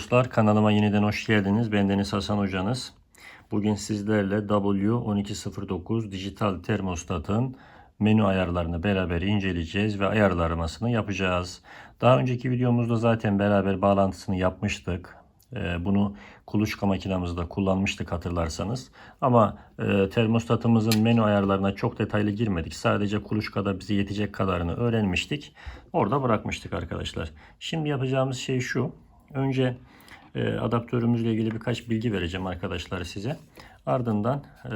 dostlar kanalıma yeniden hoş geldiniz. Ben Deniz Hasan hocanız. Bugün sizlerle W1209 dijital termostatın menü ayarlarını beraber inceleyeceğiz ve ayarlamasını yapacağız. Daha önceki videomuzda zaten beraber bağlantısını yapmıştık. Ee, Bunu kuluçka makinamızda kullanmıştık hatırlarsanız. Ama e, termostatımızın menü ayarlarına çok detaylı girmedik. Sadece kuluçkada bize yetecek kadarını öğrenmiştik. Orada bırakmıştık arkadaşlar. Şimdi yapacağımız şey şu. Önce e, adaptörümüzle ilgili birkaç bilgi vereceğim arkadaşlar size. Ardından e,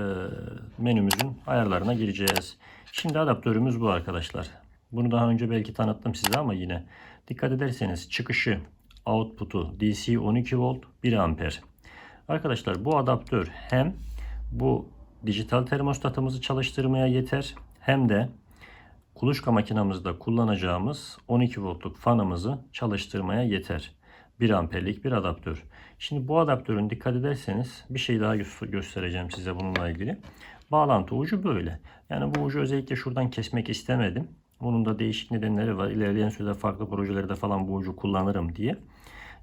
menümüzün ayarlarına gireceğiz. Şimdi adaptörümüz bu arkadaşlar. Bunu daha önce belki tanıttım size ama yine dikkat ederseniz çıkışı output'u DC 12 volt 1 amper. Arkadaşlar bu adaptör hem bu dijital termostatımızı çalıştırmaya yeter hem de kuluçka makinamızda kullanacağımız 12 voltluk fanımızı çalıştırmaya yeter. 1 amperlik bir adaptör. Şimdi bu adaptörün dikkat ederseniz bir şey daha gö- göstereceğim size bununla ilgili. Bağlantı ucu böyle. Yani bu ucu özellikle şuradan kesmek istemedim. Bunun da değişik nedenleri var. İlerleyen sürede farklı projelerde falan bu ucu kullanırım diye.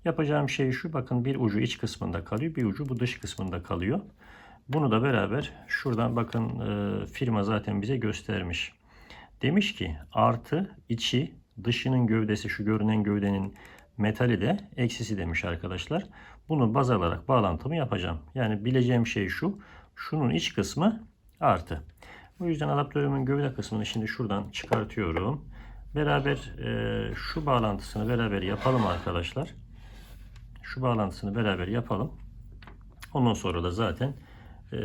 Yapacağım şey şu. Bakın bir ucu iç kısmında kalıyor. Bir ucu bu dış kısmında kalıyor. Bunu da beraber şuradan bakın e, firma zaten bize göstermiş. Demiş ki artı içi dışının gövdesi şu görünen gövdenin metali de eksisi demiş arkadaşlar. Bunu baz alarak bağlantımı yapacağım. Yani bileceğim şey şu. Şunun iç kısmı artı. O yüzden adaptörümün gövde kısmını şimdi şuradan çıkartıyorum. Beraber e, şu bağlantısını beraber yapalım arkadaşlar. Şu bağlantısını beraber yapalım. Ondan sonra da zaten e,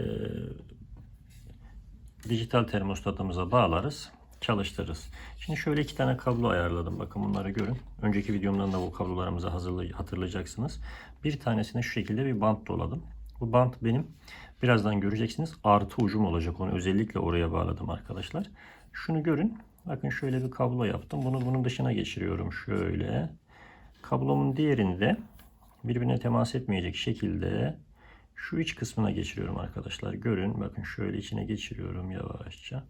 dijital termostatımıza bağlarız, çalıştırırız. Şimdi şöyle iki tane kablo ayarladım. Bakın bunları görün. Önceki videomdan da bu kablolarımızı hatırlayacaksınız. Bir tanesine şu şekilde bir bant doladım. Bu bant benim birazdan göreceksiniz artı ucum olacak. Onu özellikle oraya bağladım arkadaşlar. Şunu görün. Bakın şöyle bir kablo yaptım. Bunu bunun dışına geçiriyorum şöyle. Kablomun diğerini de birbirine temas etmeyecek şekilde şu iç kısmına geçiriyorum arkadaşlar. Görün bakın şöyle içine geçiriyorum yavaşça.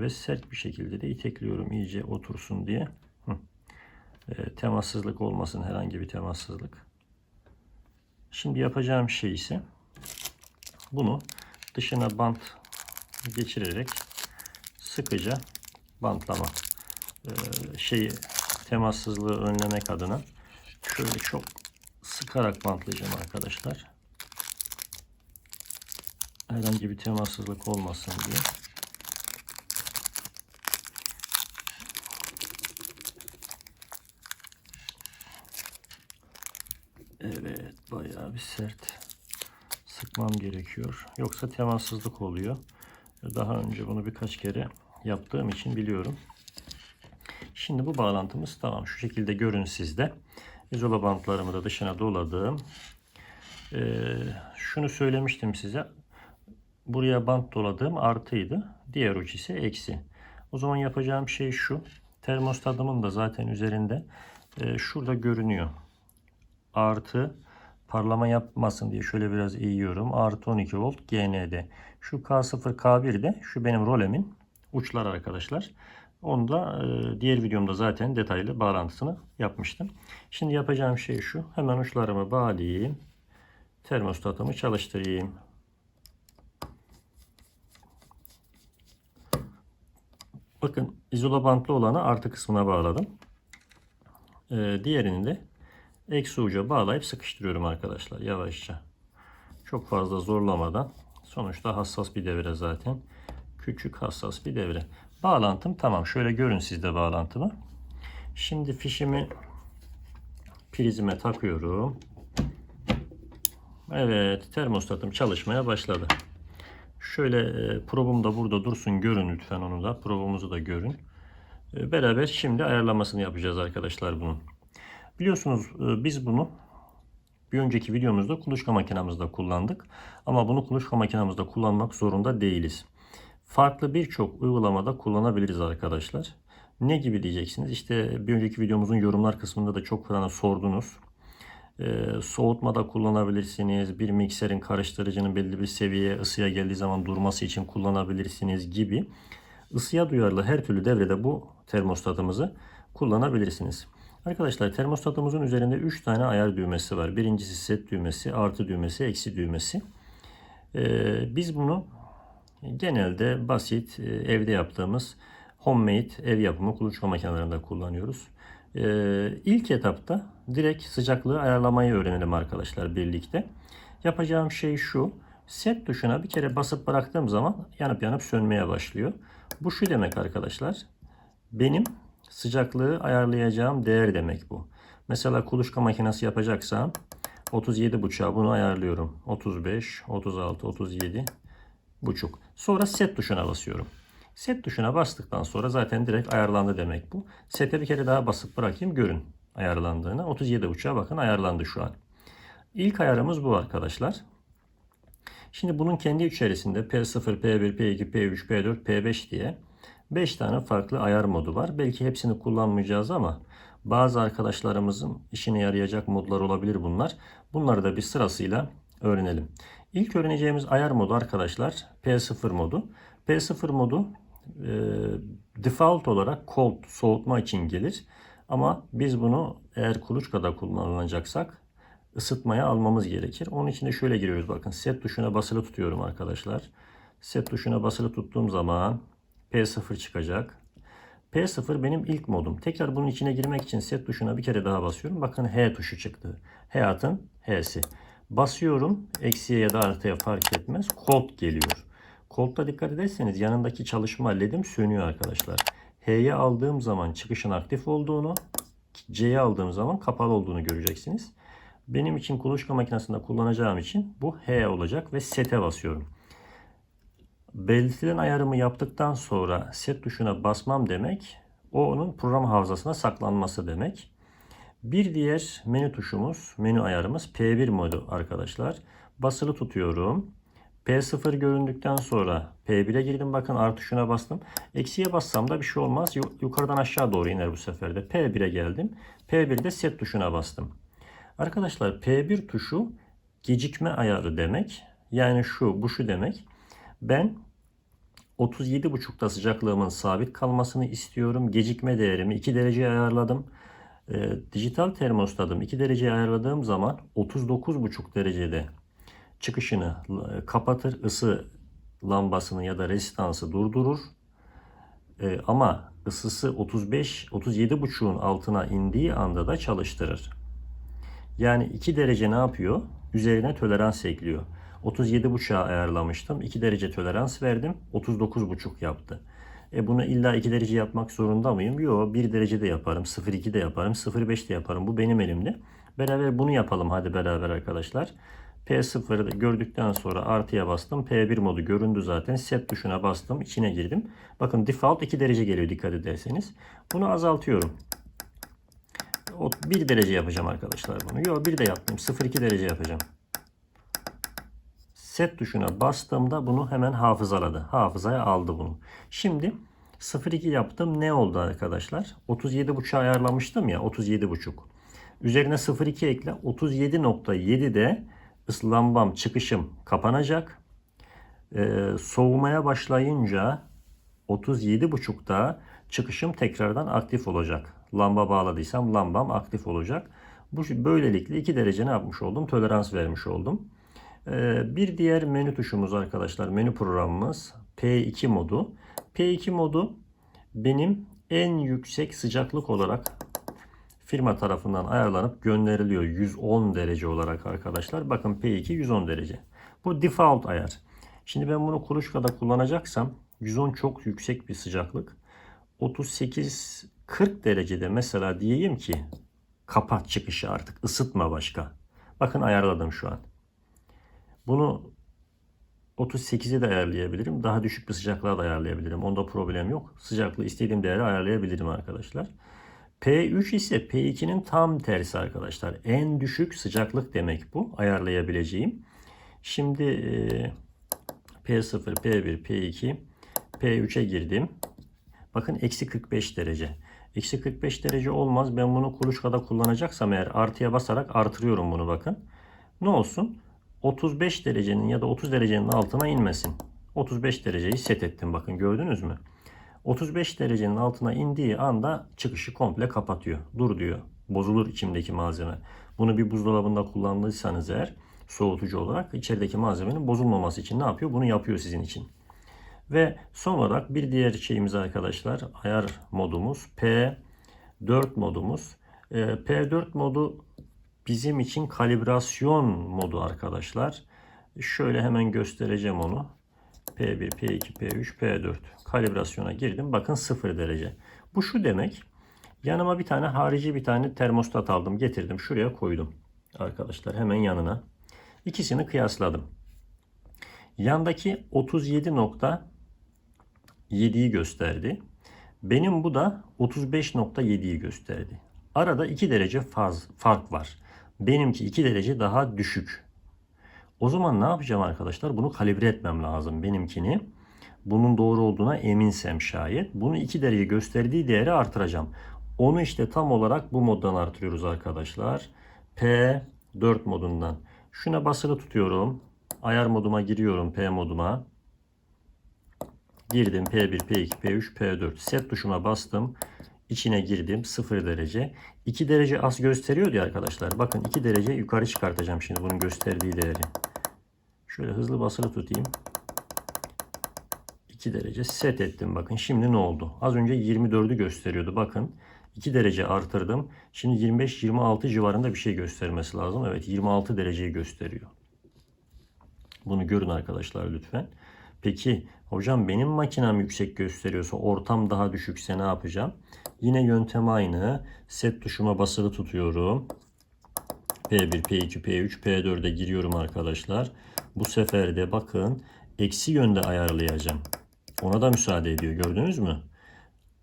Ve sert bir şekilde de itekliyorum iyice otursun diye. Hı. E, temassızlık olmasın herhangi bir temassızlık. Şimdi yapacağım şey ise bunu dışına bant geçirerek sıkıca bantlama e, şeyi temassızlığı önlemek adına şöyle çok sıkarak bantlayacağım arkadaşlar herhangi bir temassızlık olmasın diye. Evet, bayağı bir sert sıkmam gerekiyor. Yoksa temassızlık oluyor. Daha önce bunu birkaç kere yaptığım için biliyorum. Şimdi bu bağlantımız tamam. Şu şekilde görün sizde. İzola bantlarımı da dışına doladım. Ee, şunu söylemiştim size buraya bant doladığım artıydı. Diğer uç ise eksi. O zaman yapacağım şey şu. Termostatımın da zaten üzerinde e, şurada görünüyor. Artı parlama yapmasın diye şöyle biraz eğiyorum. Artı 12 volt GND. Şu K0 K1 de şu benim rolemin uçlar arkadaşlar. Onu da e, diğer videomda zaten detaylı bağlantısını yapmıştım. Şimdi yapacağım şey şu. Hemen uçlarımı bağlayayım. Termostatımı çalıştırayım. Bakın izola bantlı olanı artı kısmına bağladım. Ee, diğerini de eksi uca bağlayıp sıkıştırıyorum arkadaşlar yavaşça. Çok fazla zorlamadan. Sonuçta hassas bir devre zaten. Küçük hassas bir devre. Bağlantım tamam. Şöyle görün siz de bağlantımı. Şimdi fişimi prizime takıyorum. Evet termostatım çalışmaya başladı. Şöyle e, probum da burada dursun görün lütfen onu da. Probumuzu da görün. E, beraber şimdi ayarlamasını yapacağız arkadaşlar bunun. Biliyorsunuz e, biz bunu bir önceki videomuzda kuluçka makinamızda kullandık. Ama bunu kuluçka makinamızda kullanmak zorunda değiliz. Farklı birçok uygulamada kullanabiliriz arkadaşlar. Ne gibi diyeceksiniz? İşte bir önceki videomuzun yorumlar kısmında da çok fazla sordunuz. Ee, soğutmada kullanabilirsiniz. Bir mikserin karıştırıcının belli bir seviyeye ısıya geldiği zaman durması için kullanabilirsiniz gibi. Isıya duyarlı her türlü devrede bu termostatımızı kullanabilirsiniz. Arkadaşlar termostatımızın üzerinde 3 tane ayar düğmesi var. Birincisi set düğmesi, artı düğmesi, eksi düğmesi. Ee, biz bunu genelde basit e, evde yaptığımız homemade ev yapımı kuluçka makinelerinde kullanıyoruz. Ee, ilk etapta direkt sıcaklığı ayarlamayı öğrenelim arkadaşlar birlikte. Yapacağım şey şu. Set tuşuna bir kere basıp bıraktığım zaman yanıp yanıp sönmeye başlıyor. Bu şu demek arkadaşlar. Benim sıcaklığı ayarlayacağım değer demek bu. Mesela kuluçka makinesi yapacaksam 37 buçuğa bunu ayarlıyorum. 35, 36, 37 buçuk. Sonra set tuşuna basıyorum. Set tuşuna bastıktan sonra zaten direkt ayarlandı demek bu. Sete bir kere daha basıp bırakayım görün ayarlandığını. 37 buçuğa bakın ayarlandı şu an. İlk ayarımız bu arkadaşlar. Şimdi bunun kendi içerisinde P0, P1, P2, P3, P4, P5 diye 5 tane farklı ayar modu var. Belki hepsini kullanmayacağız ama bazı arkadaşlarımızın işine yarayacak modlar olabilir bunlar. Bunları da bir sırasıyla öğrenelim. İlk öğreneceğimiz ayar modu arkadaşlar P0 modu. P0 modu e, default olarak cold soğutma için gelir. Ama biz bunu eğer kuluçkada kullanılacaksak ısıtmaya almamız gerekir. Onun için de şöyle giriyoruz bakın. Set tuşuna basılı tutuyorum arkadaşlar. Set tuşuna basılı tuttuğum zaman P0 çıkacak. P0 benim ilk modum. Tekrar bunun içine girmek için set tuşuna bir kere daha basıyorum. Bakın H tuşu çıktı. Hayatın H'si. Basıyorum. Eksiye ya da artıya fark etmez. Cold geliyor. Cold'da dikkat ederseniz yanındaki çalışma ledim sönüyor arkadaşlar. H'ye aldığım zaman çıkışın aktif olduğunu, C'ye aldığım zaman kapalı olduğunu göreceksiniz. Benim için kuluçka makinesinde kullanacağım için bu H olacak ve set'e basıyorum. Belirtilen ayarımı yaptıktan sonra set tuşuna basmam demek o onun program hafızasına saklanması demek. Bir diğer menü tuşumuz, menü ayarımız P1 modu arkadaşlar. Basılı tutuyorum. P0 göründükten sonra P1'e girdim. Bakın artı tuşuna bastım. Eksiye bassam da bir şey olmaz. Yukarıdan aşağı doğru iner bu sefer de. P1'e geldim. P1'de set tuşuna bastım. Arkadaşlar P1 tuşu gecikme ayarı demek. Yani şu, bu şu demek. Ben 37.5'ta sıcaklığımın sabit kalmasını istiyorum. Gecikme değerimi 2 dereceye ayarladım. E, dijital termostatım 2 dereceye ayarladığım zaman 39.5 derecede çıkışını e, kapatır, ısı lambasını ya da rezistansı durdurur. E, ama ısısı 35 37.5'un altına indiği anda da çalıştırır. Yani 2 derece ne yapıyor? Üzerine tolerans ekliyor. 37.5'a ayarlamıştım. 2 derece tolerans verdim. 39.5 yaptı. E bunu illa 2 derece yapmak zorunda mıyım? Yok 1 derece de yaparım. 0.2 de yaparım. 0.5 de yaparım. Bu benim elimde. Beraber bunu yapalım hadi beraber arkadaşlar. P0'ı gördükten sonra artıya bastım. P1 modu göründü zaten. Set tuşuna bastım. içine girdim. Bakın default 2 derece geliyor dikkat ederseniz. Bunu azaltıyorum. 1 derece yapacağım arkadaşlar bunu. Yok 1 de yapmayayım. 0.2 derece yapacağım. Set tuşuna bastığımda bunu hemen hafızaladı. Hafızaya aldı bunu. Şimdi 0.2 yaptım. Ne oldu arkadaşlar? 37.5'a ayarlamıştım ya. 37.5. Üzerine 0.2 ekle. 37.7'de ıslambam çıkışım kapanacak. Ee, soğumaya başlayınca 37.5'da çıkışım tekrardan aktif olacak. Lamba bağladıysam lambam aktif olacak. Bu böylelikle 2 derece ne yapmış oldum? Tolerans vermiş oldum. Ee, bir diğer menü tuşumuz arkadaşlar menü programımız P2 modu. P2 modu benim en yüksek sıcaklık olarak firma tarafından ayarlanıp gönderiliyor 110 derece olarak arkadaşlar. Bakın P2 110 derece. Bu default ayar. Şimdi ben bunu kuluçkada kullanacaksam 110 çok yüksek bir sıcaklık. 38 40 derecede mesela diyeyim ki kapat çıkışı artık ısıtma başka. Bakın ayarladım şu an. Bunu 38'e de ayarlayabilirim. Daha düşük bir sıcaklığa da ayarlayabilirim. Onda problem yok. Sıcaklığı istediğim değere ayarlayabilirim arkadaşlar. P3 ise P2'nin tam tersi arkadaşlar. En düşük sıcaklık demek bu. Ayarlayabileceğim. Şimdi P0, P1, P2, P3'e girdim. Bakın eksi 45 derece. Eksi 45 derece olmaz. Ben bunu kuluçkada kullanacaksam eğer artıya basarak artırıyorum bunu bakın. Ne olsun? 35 derecenin ya da 30 derecenin altına inmesin. 35 dereceyi set ettim bakın gördünüz mü? 35 derecenin altına indiği anda çıkışı komple kapatıyor. Dur diyor. Bozulur içimdeki malzeme. Bunu bir buzdolabında kullandıysanız eğer soğutucu olarak içerideki malzemenin bozulmaması için ne yapıyor? Bunu yapıyor sizin için. Ve son olarak bir diğer şeyimiz arkadaşlar ayar modumuz P4 modumuz. Ee, P4 modu bizim için kalibrasyon modu arkadaşlar. Şöyle hemen göstereceğim onu. P1, P2, P3, P4 kalibrasyona girdim. Bakın 0 derece. Bu şu demek. Yanıma bir tane harici bir tane termostat aldım. Getirdim. Şuraya koydum. Arkadaşlar hemen yanına. İkisini kıyasladım. Yandaki 37.7'yi gösterdi. Benim bu da 35.7'yi gösterdi. Arada 2 derece faz, fark var. Benimki 2 derece daha düşük. O zaman ne yapacağım arkadaşlar? Bunu kalibre etmem lazım benimkini. Bunun doğru olduğuna eminsem şayet. Bunu 2 derece gösterdiği değeri artıracağım. Onu işte tam olarak bu moddan artırıyoruz arkadaşlar. P4 modundan. Şuna basılı tutuyorum. Ayar moduma giriyorum P moduma. Girdim P1, P2, P3, P4. Set tuşuna bastım. İçine girdim 0 derece. 2 derece az gösteriyor diye arkadaşlar. Bakın 2 derece yukarı çıkartacağım şimdi bunun gösterdiği değeri. Şöyle hızlı basılı tutayım. 2 derece set ettim bakın. Şimdi ne oldu? Az önce 24'ü gösteriyordu. Bakın 2 derece artırdım. Şimdi 25-26 civarında bir şey göstermesi lazım. Evet 26 dereceyi gösteriyor. Bunu görün arkadaşlar lütfen. Peki hocam benim makinem yüksek gösteriyorsa ortam daha düşükse ne yapacağım? Yine yöntem aynı. Set tuşuma basılı tutuyorum. P1, P2, P3, P4'e giriyorum arkadaşlar. Bu sefer de bakın eksi yönde ayarlayacağım. Ona da müsaade ediyor gördünüz mü?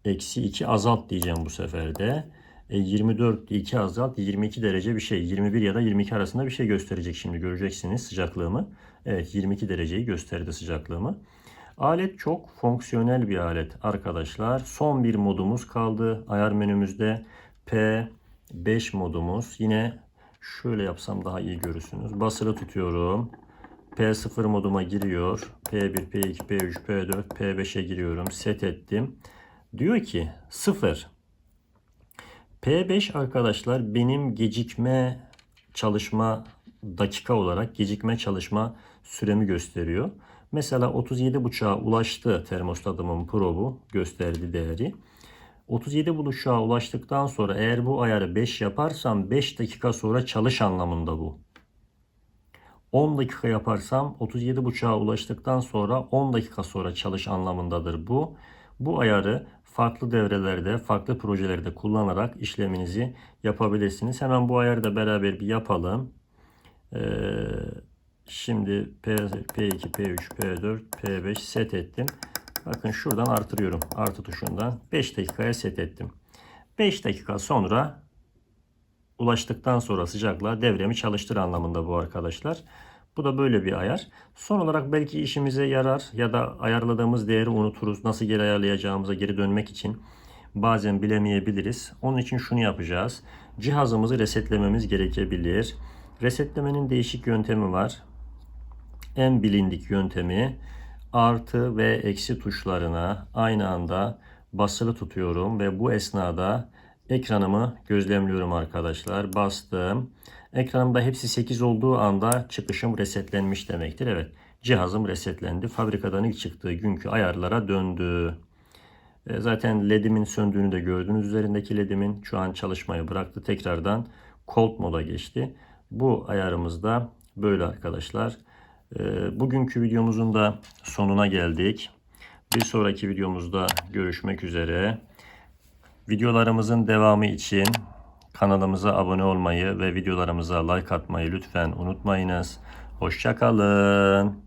Eksi 2 azalt diyeceğim bu sefer de. E, 24 2 azalt 22 derece bir şey. 21 ya da 22 arasında bir şey gösterecek şimdi göreceksiniz sıcaklığımı. Evet 22 dereceyi gösterdi sıcaklığımı. Alet çok fonksiyonel bir alet arkadaşlar. Son bir modumuz kaldı ayar menümüzde. P5 modumuz. Yine şöyle yapsam daha iyi görürsünüz. Basılı tutuyorum. P0 moduma giriyor. P1, P2, P3, P4, P5'e giriyorum. Set ettim. Diyor ki 0. P5 arkadaşlar benim gecikme çalışma dakika olarak gecikme çalışma süremi gösteriyor. Mesela 37.5'a ulaştı termostatımın probu gösterdi değeri. 37.5'a ulaştıktan sonra eğer bu ayarı 5 yaparsam 5 dakika sonra çalış anlamında bu. 10 dakika yaparsam 37.5'a ulaştıktan sonra 10 dakika sonra çalış anlamındadır bu. Bu ayarı farklı devrelerde, farklı projelerde kullanarak işleminizi yapabilirsiniz. Hemen bu ayarı da beraber bir yapalım. Ee, şimdi P, P2, P3, P4, P5 set ettim. Bakın şuradan artırıyorum. Artı tuşundan 5 dakikaya set ettim. 5 dakika sonra ulaştıktan sonra sıcaklığa devremi çalıştır anlamında bu arkadaşlar. Bu da böyle bir ayar. Son olarak belki işimize yarar ya da ayarladığımız değeri unuturuz. Nasıl geri ayarlayacağımıza geri dönmek için bazen bilemeyebiliriz. Onun için şunu yapacağız. Cihazımızı resetlememiz gerekebilir. Resetlemenin değişik yöntemi var. En bilindik yöntemi artı ve eksi tuşlarına aynı anda basılı tutuyorum ve bu esnada ekranımı gözlemliyorum arkadaşlar. Bastım. Ekranımda hepsi 8 olduğu anda çıkışım resetlenmiş demektir. Evet cihazım resetlendi. Fabrikadan ilk çıktığı günkü ayarlara döndü. E, Zaten LED'imin söndüğünü de gördünüz. Üzerindeki LED'imin şu an çalışmayı bıraktı. Tekrardan cold moda geçti. Bu ayarımız da böyle arkadaşlar. E, Bugünkü videomuzun da sonuna geldik. Bir sonraki videomuzda görüşmek üzere. Videolarımızın devamı için kanalımıza abone olmayı ve videolarımıza like atmayı lütfen unutmayınız. Hoşçakalın.